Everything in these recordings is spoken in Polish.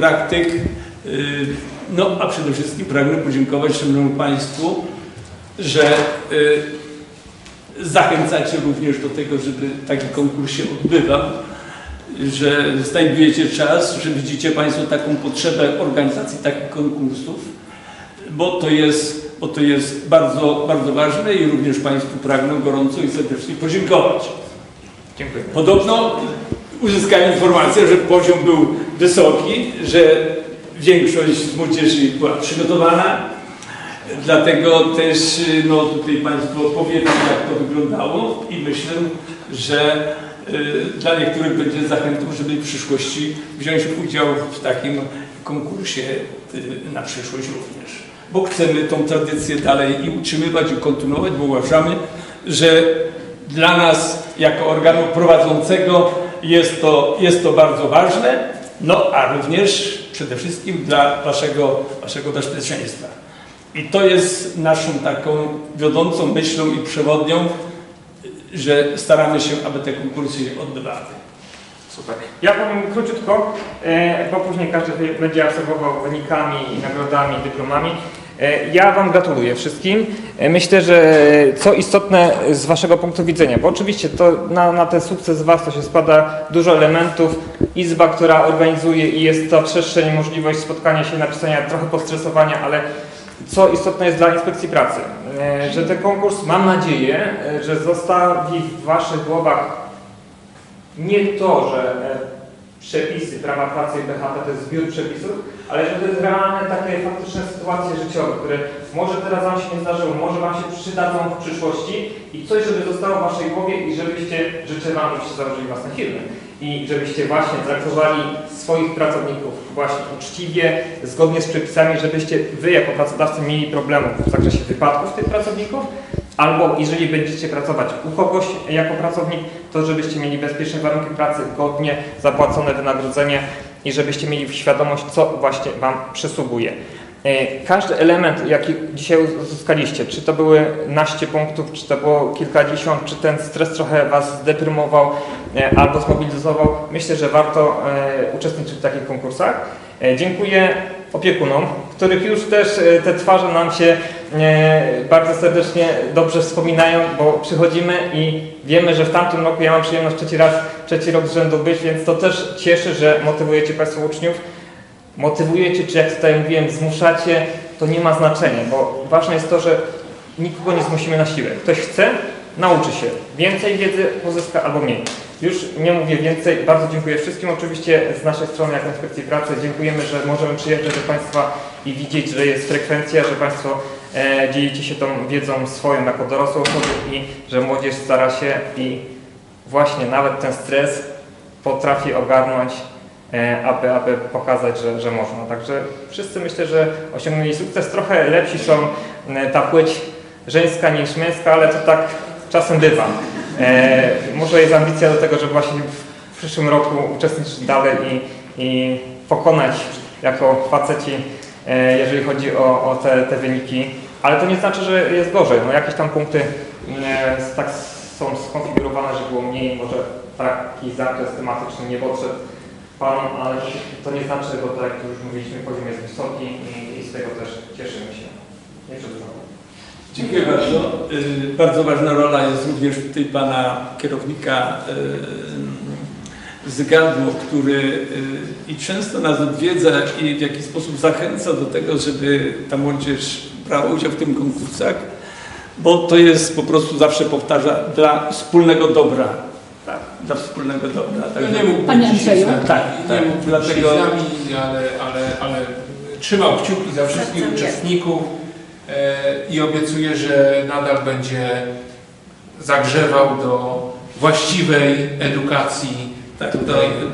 praktyk. Y, No a przede wszystkim pragnę podziękować Szanowni Państwu, że y, zachęcacie również do tego, żeby taki konkurs się odbywał, że znajdujecie czas, że widzicie Państwo taką potrzebę organizacji takich konkursów, bo to jest, bo to jest bardzo, bardzo ważne i również Państwu pragnę gorąco i serdecznie podziękować. Dziękuję. Podobno uzyskałem informację, że poziom był wysoki, że większość z młodzieży była przygotowana. Dlatego też y, no, tutaj Państwo opowiedzą, jak to wyglądało i myślę, że y, dla niektórych będzie zachętą, żeby w przyszłości wziąć udział w takim konkursie y, na przyszłość również. Bo chcemy tą tradycję dalej i utrzymywać i kontynuować, bo uważamy, że dla nas jako organu prowadzącego jest to, jest to bardzo ważne, no a również przede wszystkim dla waszego, waszego bezpieczeństwa. I to jest naszą taką wiodącą myślą i przewodnią, że staramy się, aby te konkursy się odbywały. Super. Ja powiem króciutko, e, bo później każdy będzie obserwował wynikami, nagrodami, dyplomami. E, Ja Wam gratuluję wszystkim. E, Myślę, że co istotne z Waszego punktu widzenia, bo oczywiście to na, na ten sukces Was to się składa dużo elementów. Izba, która organizuje i jest to przestrzeń, możliwość spotkania się, napisania, trochę postresowania, ale co istotne jest dla inspekcji pracy, e, że ten konkurs, mam nadzieję, e, że zostawi w Waszych głowach nie to, że e, przepisy prawa pracy i BHP to jest zbiór przepisów, ale że to jest realne takie faktyczne sytuacje życiowe, które może teraz Wam się nie zdarzyło, może Wam się przydadzą w przyszłości i coś, żeby zostało w Waszej głowie i żebyście, życzę Wam, żebyście założyli własne firmy i żebyście właśnie traktowali swoich pracowników właśnie uczciwie, zgodnie z przepisami, żebyście Wy jako pracodawcy mieli problemów w zakresie wypadków tych pracowników, Albo jeżeli będziecie pracować u kogoś jako pracownik, to żebyście mieli bezpieczne warunki pracy, godnie zapłacone wynagrodzenie i żebyście mieli świadomość, co właśnie Wam przysługuje. E, Każdy element, jaki dzisiaj uzyskaliście, czy to były naście punktów, czy to było kilkadziesiąt, czy ten stres trochę Was zdeprymował e, albo zmobilizował, myślę, że warto e, uczestniczyć w takich konkursach. Dziękuję opiekunom, których już też te twarze nam się bardzo serdecznie dobrze wspominają, bo przychodzimy i wiemy, że w tamtym roku ja mam przyjemność trzeci raz, trzeci rok z rzędu być, więc to też cieszy, że motywujecie Państwo uczniów. Motywujecie, czy jak tutaj mówiłem, zmuszacie, to nie ma znaczenia, bo ważne jest to, że nikogo nie zmusimy na siłę. Ktoś chce, nauczy się. Więcej wiedzy pozyska albo mniej. Już nie mówię więcej. Bardzo dziękuję wszystkim. Oczywiście z naszej strony, jako Inspekcji Pracy, dziękujemy, że możemy przyjeżdżać do Państwa i widzieć, że jest frekwencja, że Państwo e, dzielicie się tą wiedzą swoją jako dorosłe osoby i że młodzież stara się i właśnie nawet ten stres potrafi ogarnąć, e, aby, aby pokazać, że, że można. Także wszyscy myślę, że osiągnęli sukces. Trochę lepsi są e, ta płeć żeńska niż męska, ale to tak czasem bywa. E, może jest ambicja do tego, żeby właśnie w przyszłym roku uczestniczyć dalej i, i pokonać jako faceci, jeżeli chodzi o, o te, te wyniki. Ale to nie znaczy, że jest gorzej. No, jakieś tam punkty e, tak są skonfigurowane, że było mniej, może taki zakres tematyczny nie podszedł Panom, ale to nie znaczy, bo tak jak już mówiliśmy, poziom jest wysoki i, i z tego też cieszymy się. Nie. Dziękuję bardzo. Y, Bardzo ważna rola jest również tutaj pana kierownika Zygadło, który y, i często nas odwiedza i w jakiś sposób zachęca do tego, żeby ta młodzież brała udział w tym konkursach, bo to jest po prostu zawsze powtarza dla wspólnego dobra. Tak, dla wspólnego dobra. Ja Także- nie mógł Panie być dzisiaj z Andrzeju? nami, Tak, nie tak. mógł być Dlatego- z nami, ale, ale, ale trzymał kciuki za wszystkich uczestników e, i obiecuje, że nadal będzie zagrzewał do właściwej edukacji Tak, to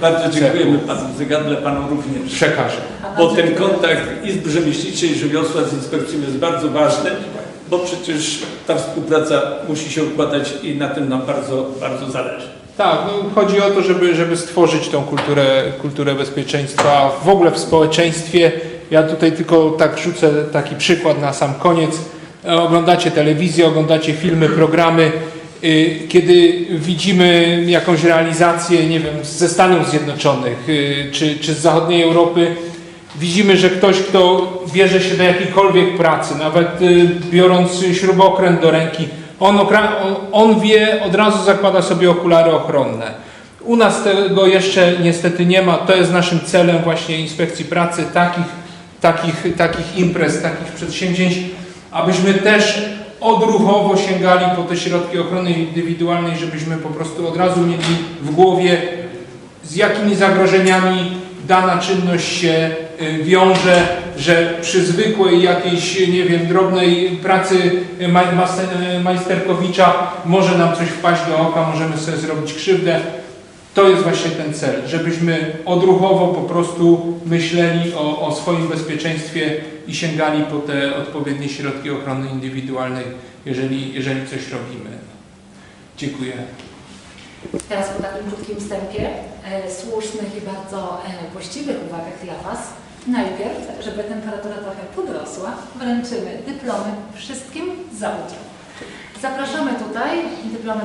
bardzo dziękujemy panu Zygadle, panu również. przekaże. Bo ten kontakt Izb Rzemieślniczej i Rzemiosła z inspekcją jest bardzo ważny, bo przecież ta współpraca musi się układać i na tym nam bardzo, bardzo zależy. Tak, no, chodzi o to, żeby, żeby stworzyć tą kulturę, kulturę bezpieczeństwa w ogóle w społeczeństwie. Ja tutaj tylko tak rzucę taki przykład na sam koniec. E, Oglądacie telewizję, oglądacie filmy, programy. Y, Kiedy widzimy jakąś realizację, nie wiem, ze Stanów Zjednoczonych y, czy, czy z zachodniej Europy, widzimy, że ktoś, kto bierze się do jakiejkolwiek pracy, nawet y, biorąc śrubokręt do ręki, on, on wie, od razu zakłada sobie okulary ochronne. U nas tego jeszcze niestety nie ma. To jest naszym celem właśnie inspekcji pracy, takich, takich, takich imprez, takich przedsięwzięć, abyśmy też odruchowo sięgali po te środki ochrony indywidualnej, żebyśmy po prostu od razu mieli w głowie, z jakimi zagrożeniami dana czynność się y, wiąże, że przy zwykłej jakiejś, nie wiem, drobnej pracy y, majsterkowicza może nam coś wpaść do oka, możemy sobie zrobić krzywdę. To jest właśnie ten cel, żebyśmy odruchowo po prostu myśleli o, o swoim bezpieczeństwie i sięgali po te odpowiednie środki ochrony indywidualnej, jeżeli, jeżeli coś robimy. Dziękuję. Teraz po takim krótkim wstępie, e, słusznych i bardzo e, właściwych uwagach dla Was, najpierw, żeby temperatura trochę podrosła, wręczymy dyplomy wszystkim za udział. Zapraszamy tutaj dyplomy